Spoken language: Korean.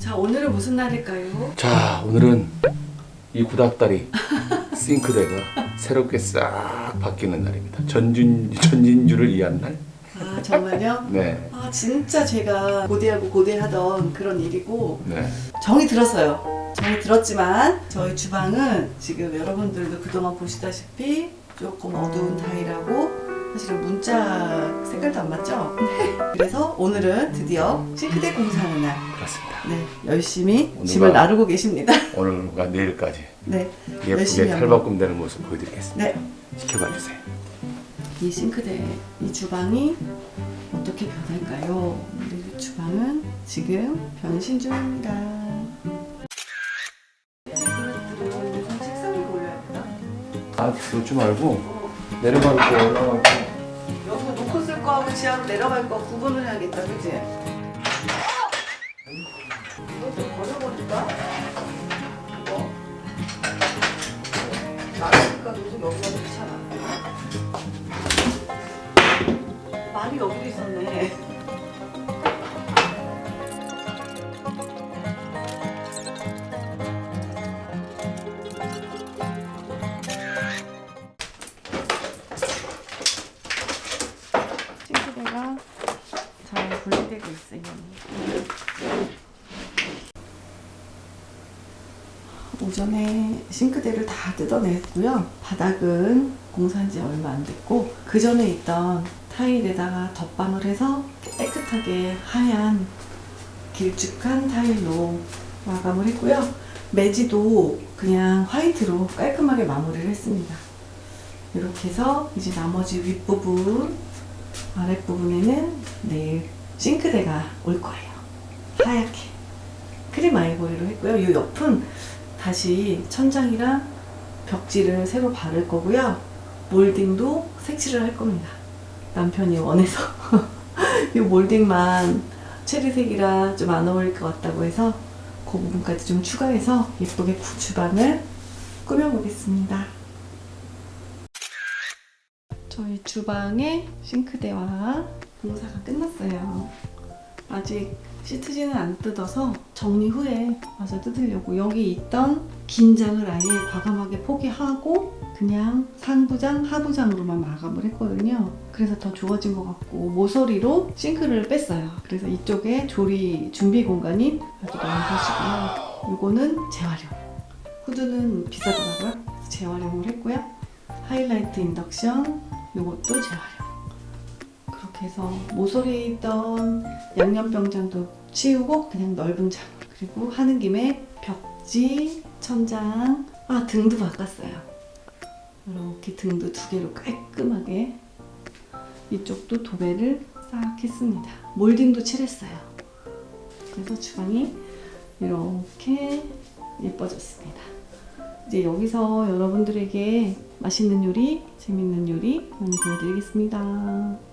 자 오늘은 무슨 날일까요? 자 오늘은 이 구닥다리 싱크대가 새롭게 싹 바뀌는 날입니다. 전진 전진주를 위한 날. 아 정말요? 네. 아 진짜 제가 고대하고 고대하던 그런 일이고 네. 정이 들었어요. 정이 들었지만 저희 주방은 지금 여러분들도 그동안 보시다시피 조금 어두운 타일하고 사실은 문자 색깔도 안 맞죠? 그래서 오늘은 드디어 싱크대 공사하는 날. 그렇습니다. 네, 열심히 오늘과- 짐을 나르고 계십니다. 오늘과 내일까지 네, 예쁘게 열심히 탈바꿈 되는 모습 보여드리겠습니다. 네, 지켜봐 주세요. 이 싱크대, 이 주방이 어떻게 변할까요? 우리 그 주방은 지금 변신 중입니다. 아 그러지 말고 내려가고 올라가고. 쓸 거하고 지하로 내려갈 거 구분을 해야겠다, 그지? 이거 좀 버려버릴까? 이거? 나가니까 요즘 여기가 좋잖아. 말이 여기도 있었네. 싱크대가 잘 분리되고 있어요. 오전에 싱크대를 다 뜯어냈고요. 바닥은 공사한 지 얼마 안 됐고 그 전에 있던 타일에다가 덧방을 해서 깨끗하게 하얀 길쭉한 타일로 마감을 했고요. 매지도 그냥 화이트로 깔끔하게 마무리를 했습니다. 이렇게 해서 이제 나머지 윗부분 아랫부분에는 내일 싱크대가 올 거예요. 하얗게. 크림 아이보리로 했고요. 이 옆은 다시 천장이랑 벽지를 새로 바를 거고요. 몰딩도 색칠을 할 겁니다. 남편이 원해서. 이 몰딩만 체리색이라 좀 안 어울릴 것 같다고 해서 그 부분까지 좀 추가해서 예쁘게 구- 주방을 꾸며보겠습니다. 저희 주방의 싱크대와 공사가 끝났어요. 아직 시트지는 안 뜯어서 정리 후에 와서 뜯으려고 여기 있던 긴 장을 아예 과감하게 포기하고 그냥 상부장, 하부장으로만 마감을 했거든요. 그래서 더 좋아진 것 같고 모서리로 싱크를 뺐어요. 그래서 이쪽에 조리 준비 공간이 아주 많은 것이고요. 이거는 재활용. 후드는 비싸더라고요. 재활용을 했고요. 하이라이트 인덕션, 이것도 재활용. 그렇게 해서 모서리에 있던 양념병장도 치우고 그냥 넓은 장 그리고 하는 김에 벽지, 천장, 아 등도 바꿨어요. 이렇게 등도 두 개로 깔끔하게 이쪽도 도배를 싹 했습니다. 몰딩도 칠했어요. 그래서 주방이 이렇게 예뻐졌습니다. 이제 여기서 여러분들에게 맛있는 요리, 재밌는 요리 많이 보여드리겠습니다.